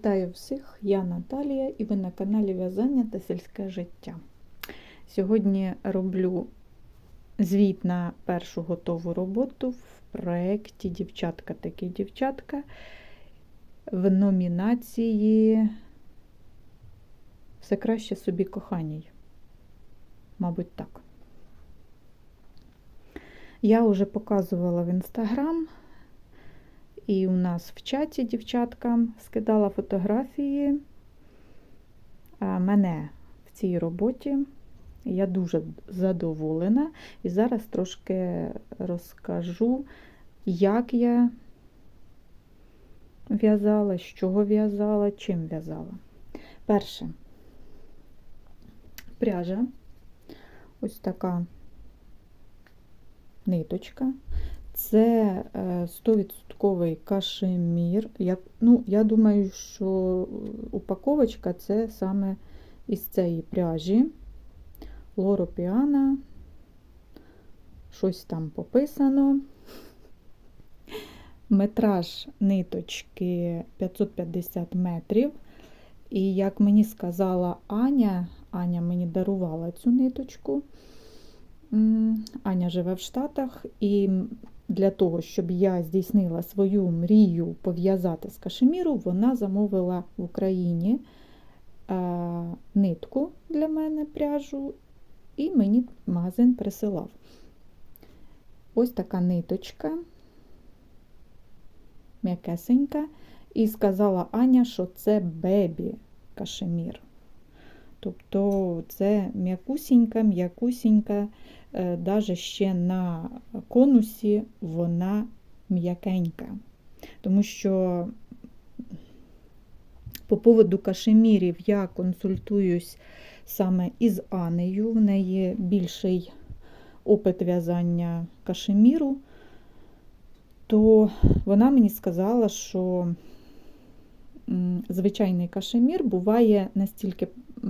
Вітаю всіх! Я Наталія і ви на каналі В'язання та сільське життя. Сьогодні роблю звіт на першу готову роботу в проєкті Дівчатка такі дівчатка в номінації Все краще собі коханій. Мабуть, так. Я вже показувала в інстаграм. І у нас в чаті дівчаткам скидала фотографії мене в цій роботі. Я дуже задоволена. І зараз трошки розкажу, як я в'язала, з чого в'язала, чим в'язала. Перше, пряжа, ось така ниточка. Це 100% кашемір. Я, ну, я думаю, що упаковочка це саме із цієї пряжі. Лоро Піана. Щось там пописано. Метраж ниточки 550 метрів. І як мені сказала Аня, Аня мені дарувала цю ниточку. Аня живе в Штатах, і для того, щоб я здійснила свою мрію пов'язати з кашеміру, вона замовила в Україні е, нитку для мене пряжу, і мені магазин присилав. Ось така ниточка, м'якесенька, і сказала Аня, що це бебі кашемір. Тобто це м'якусінька, м'якусінька, навіть ще на конусі вона м'якенька. Тому що по поводу кашемірів я консультуюсь саме із Анею, в неї більший опит в'язання кашеміру, то вона мені сказала, що звичайний кашемір буває настільки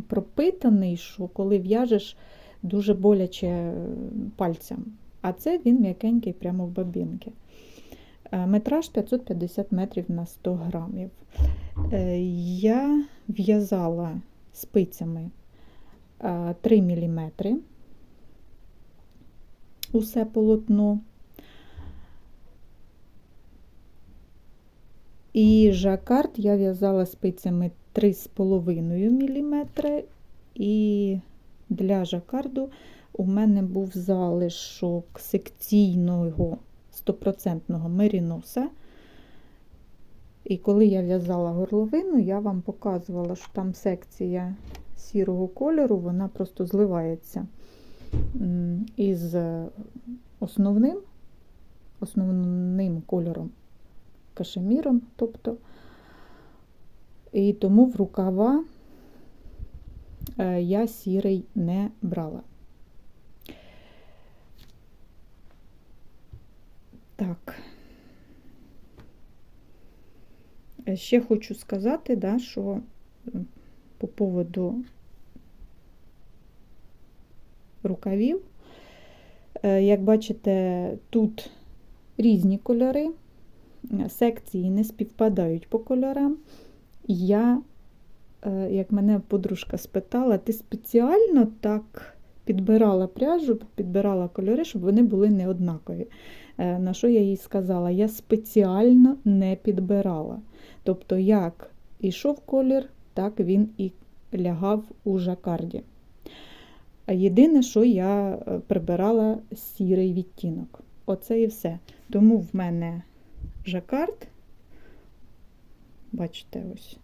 пропитаний, що коли в'яжеш дуже боляче пальцям. А це він м'якенький прямо в бабінки. Е, метраж 550 метрів на 100 грамів. Е, я в'язала спицями 3 е, мм усе полотно. І жакард я в'язала спицями 3,5 мм, і для жакарду у мене був залишок секційного 100% меріноса. І коли я в'язала горловину, я вам показувала, що там секція сірого кольору, вона просто зливається із основним, основним кольором кашеміром, тобто, і тому в рукава е, я сірий не брала. Так, е, ще хочу сказати, да, що по поводу рукавів, е, як бачите, тут різні кольори секції не співпадають по кольорам. Я, е, як мене подружка спитала, ти спеціально так підбирала пряжу, підбирала кольори, щоб вони були не однакові. Е, на що я їй сказала? Я спеціально не підбирала. Тобто, як ішов колір, так він і лягав у жакарді. Єдине, що я е, прибирала сірий відтінок. Оце і все. Тому в мене жакард. Бачите, ось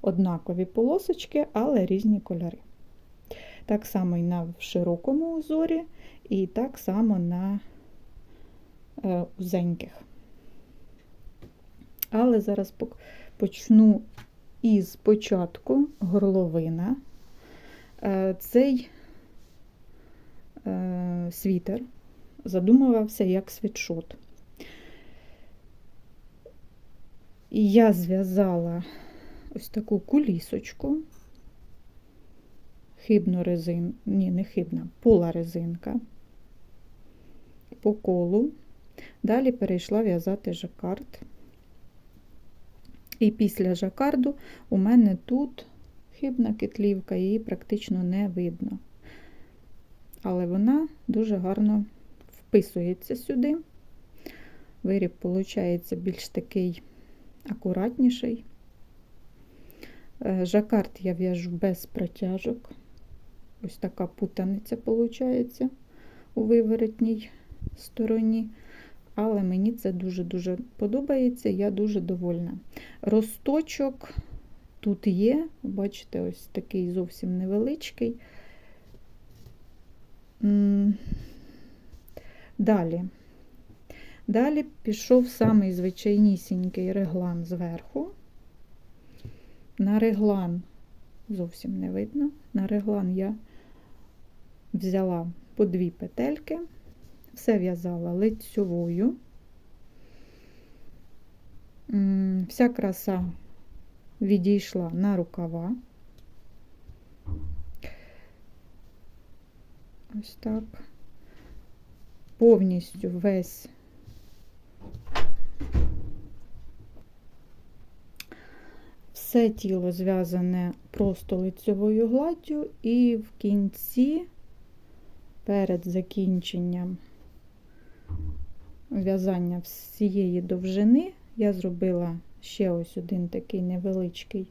однакові полосочки, але різні кольори. Так само і на широкому узорі, і так само на е, узеньких. Але зараз почну із початку горловина. Е, цей е, світер задумувався як світшот. І я зв'язала ось таку кулісочку, хибну резин, ні, не хибна, пола резинка по колу. Далі перейшла в'язати жакард. І після жакарду у мене тут хибна кетлівка, її практично не видно. Але вона дуже гарно вписується сюди. Виріб, виходить, більш такий акуратніший. Е, жакард я в'яжу без протяжок. Ось така путаниця виходить у виворотній стороні. Але мені це дуже-дуже подобається, я дуже довольна. Росточок тут є, бачите, ось такий зовсім невеличкий. Далі. Далі пішов самий звичайнісінький реглан зверху. На реглан зовсім не видно. На реглан я взяла по дві петельки, все в'язала лицьовою. Вся краса відійшла на рукава. Ось так. Повністю весь все тіло зв'язане просто лицьовою гладдю, і в кінці, перед закінченням в'язання всієї довжини, я зробила ще ось один такий невеличкий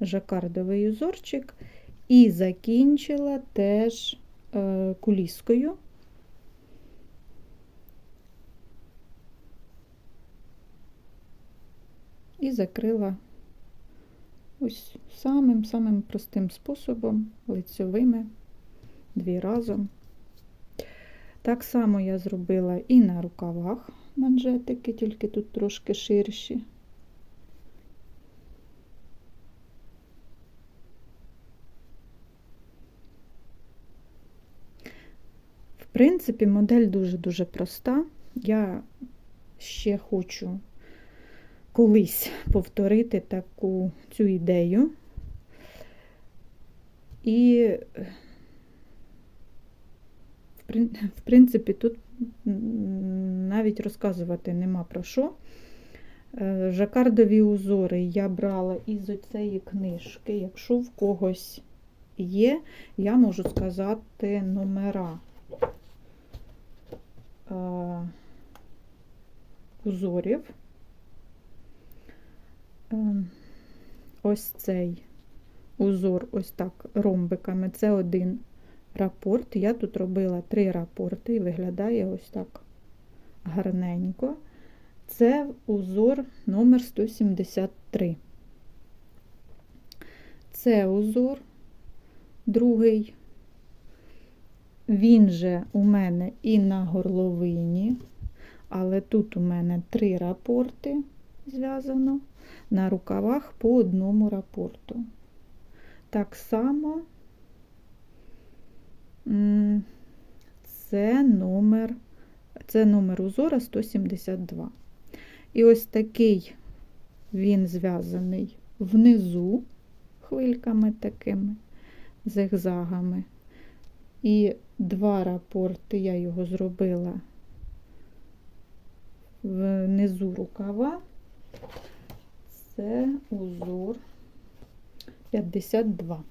жакардовий узорчик, і закінчила теж е, куліскою. І закрила ось самим-самим простим способом, лицьовими, дві разом. Так само я зробила і на рукавах манжетики, тільки тут трошки ширші. В принципі, модель дуже-дуже проста. Я ще хочу колись повторити таку цю ідею. І, в принципі, тут навіть розказувати нема про що. Е, жакардові узори я брала із цієї книжки. Якщо в когось є, я можу сказати номера е, узорів. Ем, ось цей узор, ось так, ромбиками. Це один рапорт. Я тут робила три рапорти і виглядає ось так гарненько. Це узор номер 173. Це узор другий. Він же у мене і на горловині, але тут у мене три рапорти зв'язано на рукавах по одному рапорту. Так само це номер, це номер узора 172. І ось такий він зв'язаний внизу хвильками такими, зигзагами. І два рапорти я його зробила внизу рукава це узор 52.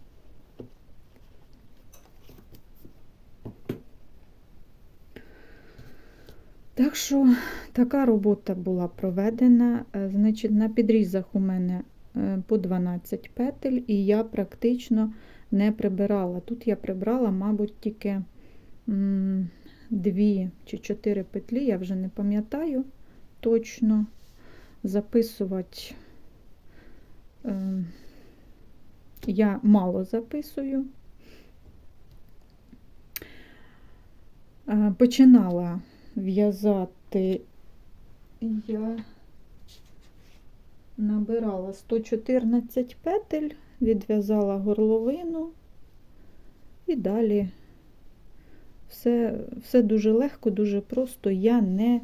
Так що така робота була проведена. Е, значить, на підрізах у мене е, по 12 петель, і я практично не прибирала. Тут я прибрала, мабуть, тільки 2 чи 4 петлі, я вже не пам'ятаю точно записувати Ем, я мало записую. Е, починала в'язати, я набирала 114 петель, відв'язала горловину і далі все, все дуже легко, дуже просто. Я не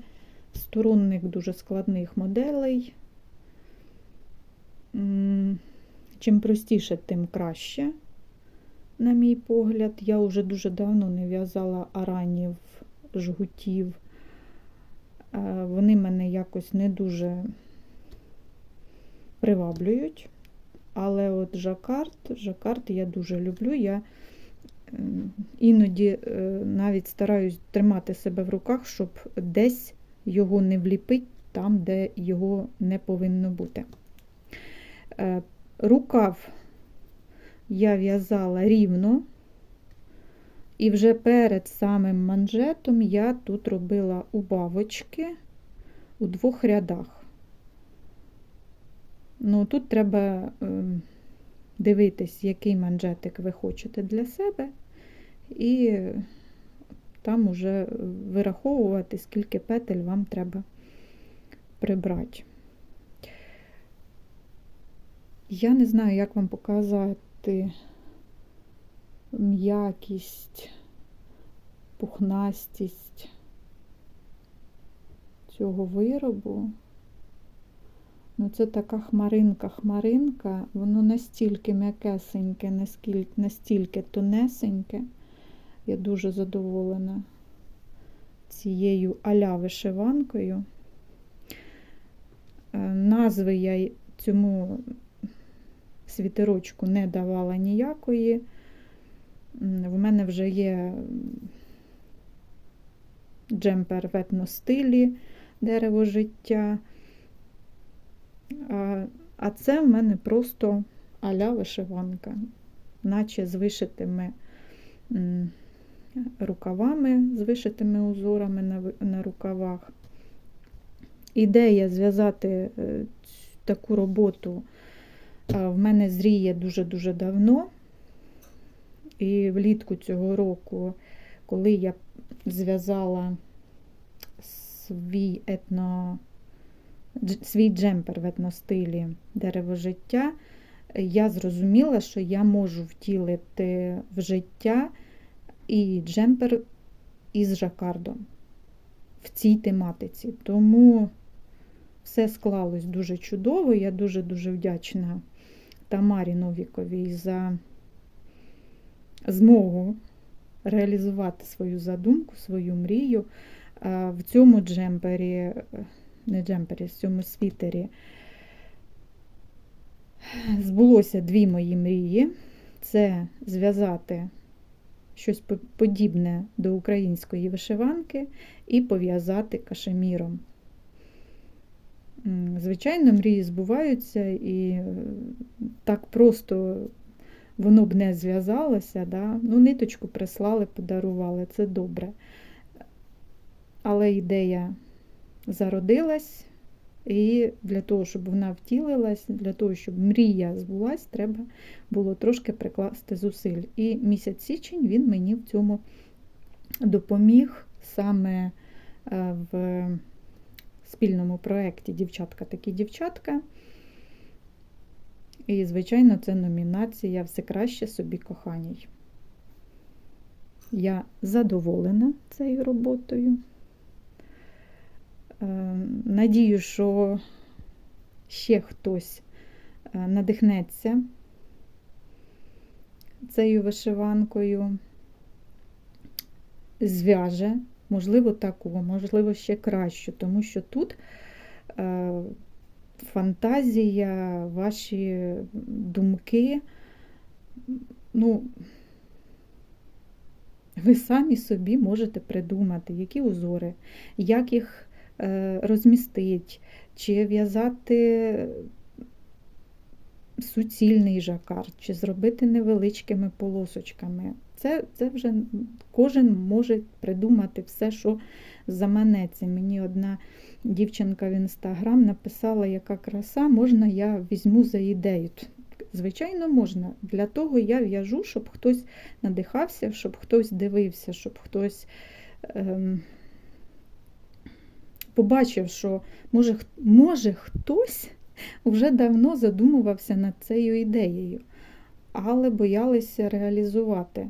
сторонник дуже складних моделей. чим простіше, тим краще, на мій погляд. Я вже дуже давно не в'язала аранів, жгутів. Е, Вони мене якось не дуже приваблюють. Але от жакард, жакард я дуже люблю. Я ем, іноді е, навіть стараюсь тримати себе в руках, щоб десь його не вліпить там, де його не повинно бути. Е, Рукав я в'язала рівно, і вже перед самим манжетом я тут робила убавочки у двох рядах. Ну, тут треба ем, дивитись, який манжетик ви хочете для себе, і там уже вираховувати, скільки петель вам треба прибрати. Я не знаю, як вам показати м'якість, пухнастість цього виробу. Ну, це така хмаринка-хмаринка, воно настільки м'якесеньке, настільки тонесеньке. Я дуже задоволена цією аля вишиванкою. Е, Назви я цьому світерочку не давала ніякої. В мене вже є джемпер в етностилі дерево життя. А, це в мене просто аля вишиванка, наче з вишитими рукавами, з вишитими узорами на, на рукавах. Ідея зв'язати е, таку роботу в мене зріє дуже-дуже давно. І влітку цього року, коли я зв'язала свій етно свій джемпер в етностилі дерево життя, я зрозуміла, що я можу втілити в життя і джемпер із жакардом в цій тематиці. Тому все склалось дуже чудово. Я дуже-дуже вдячна Тамарі Новіковій за змогу реалізувати свою задумку, свою мрію. В цьому джемпері не джемпері, в цьому світері збулося дві мої мрії. Це зв'язати щось подібне до української вишиванки і пов'язати кашеміром. Звичайно, мрії збуваються, і е, так просто воно б не зв'язалося. Да? Ну, ниточку прислали, подарували, це добре. Але ідея зародилась, і для того, щоб вона втілилась, для того, щоб мрія збулась, треба було трошки прикласти зусиль. І місяць січень він мені в цьому допоміг саме е, в спільному проєкті Дівчатка такі дівчатка. І, звичайно, це номінація Все краще собі коханій. Я задоволена цією роботою. Е, Надію, що ще хтось е, надихнеться цією вишиванкою, зв'яже, можливо, таку, можливо, ще кращу, тому що тут е, фантазія, ваші думки, ну, ви самі собі можете придумати, які узори, як їх е, розмістити, чи в'язати суцільний жакар, чи зробити невеличкими полосочками. Це, це вже кожен може придумати все, що заманеться. Мені одна дівчинка в інстаграм написала, яка краса, можна я візьму за ідею. Звичайно, можна. Для того я в'яжу, щоб хтось надихався, щоб хтось дивився, щоб хтось ем, побачив, що може, може хтось вже давно задумувався над цією ідеєю, але боялися реалізувати.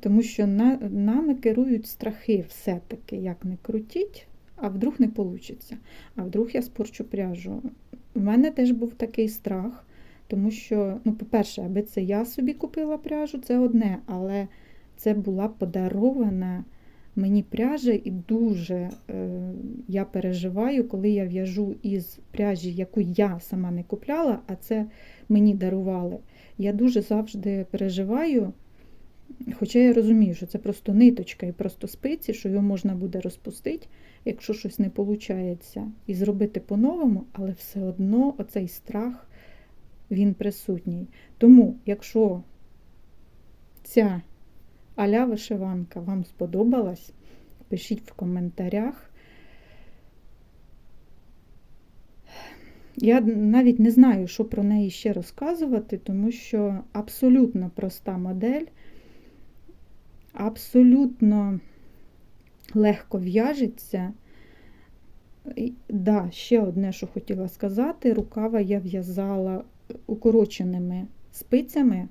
Тому що на, нами керують страхи все-таки, як не крутіть, а вдруг не вийде. А вдруг я спорчу пряжу. в мене теж був такий страх, тому що, ну, по-перше, аби це я собі купила пряжу, це одне, але це була подарована мені пряжа, і дуже е, я переживаю, коли я в'яжу із пряжі, яку я сама не купляла, а це мені дарували. Я дуже завжди переживаю. Хоча я розумію, що це просто ниточка і просто спиці, що його можна буде розпустити, якщо щось не виходить, і зробити по-новому, але все одно оцей страх, він присутній. Тому, якщо ця аля вишиванка вам сподобалась, пишіть в коментарях. Я навіть не знаю, що про неї ще розказувати, тому що абсолютно проста модель абсолютно легко в'яжеться. Да, ще одне, що хотіла сказати, рукава я в'язала укороченими спицями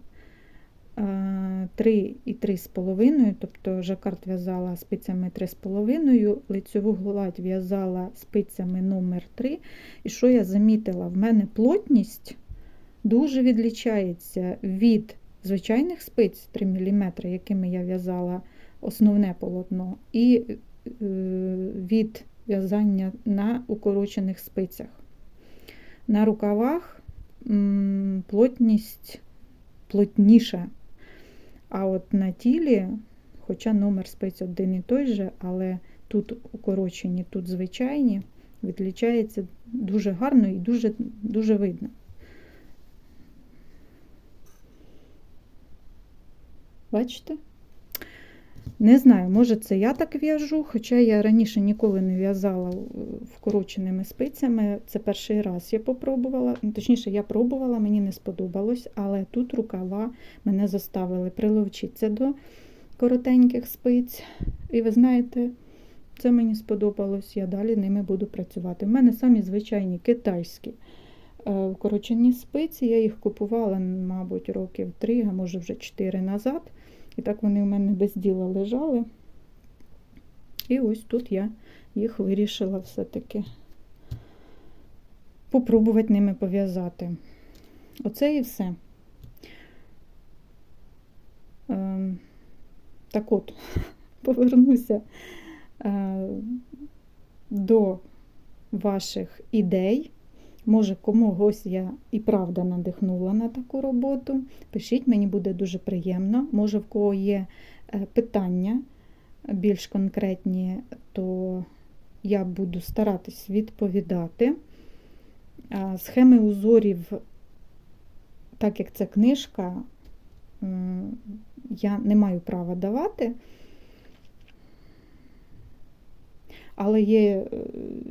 3 і 3,5, тобто жакард в'язала спицями 3,5, лицьову гладь в'язала спицями номер 3 І що я замітила, в мене плотність дуже відлічається від звичайних спиць 3 мм, якими я в'язала основне полотно, і е, від в'язання на укорочених спицях. На рукавах плотність плотніша. А от на тілі, хоча номер спець один і той же, але тут укорочені, тут звичайні, відлічається дуже гарно і дуже, дуже видно. Бачите? Не знаю, може це я так в'яжу, хоча я раніше ніколи не в'язала вкороченими спицями. Це перший раз я попробувала. Ну, точніше, я пробувала, мені не сподобалось, але тут рукава мене заставили приловчитися до коротеньких спиць. І ви знаєте, це мені сподобалось, я далі ними буду працювати. У мене самі звичайні китайські е, вкорочені спиці, я їх купувала, мабуть, років 3, а може вже 4 назад. І так вони у мене без діла лежали. І ось тут я їх вирішила все-таки попробувати ними пов'язати. Оце і все. Ем, так от, повернуся е, до ваших ідей. Може, комусь я і правда надихнула на таку роботу. Пишіть, мені буде дуже приємно. Може, в кого є е, питання більш конкретні, то я буду старатись відповідати. Схеми узорів, так як це книжка, я не маю права давати. Але є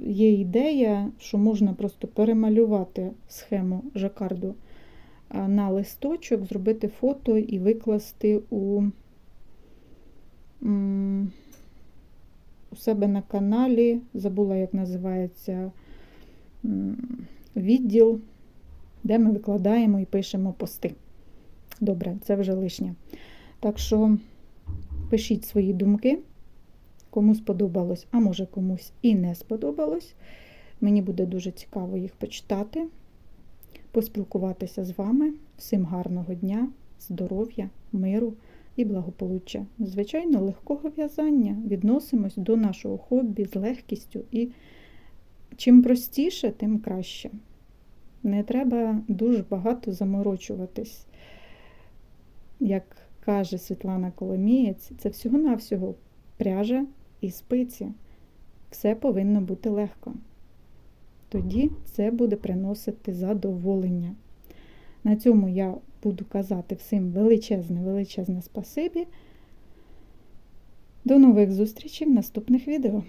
є ідея, що можна просто перемалювати схему жакарду на листочок, зробити фото і викласти у, у себе на каналі. Забула, як називається відділ, де ми викладаємо і пишемо пости. Добре, це вже лишнє. Так що пишіть свої думки кому сподобалось, а може комусь і не сподобалось. Мені буде дуже цікаво їх почитати, поспілкуватися з вами. Всім гарного дня, здоров'я, миру і благополуччя. Звичайно, легкого в'язання. Відносимось до нашого хобі з легкістю і чим простіше, тим краще. Не треба дуже багато заморочуватись. Як каже Світлана Коломієць, це всього-навсього пряжа і спиці. Все повинно бути легко. Тоді це буде приносити задоволення. На цьому я буду казати всім величезне, величезне спасибі. До нових зустрічей в наступних відео.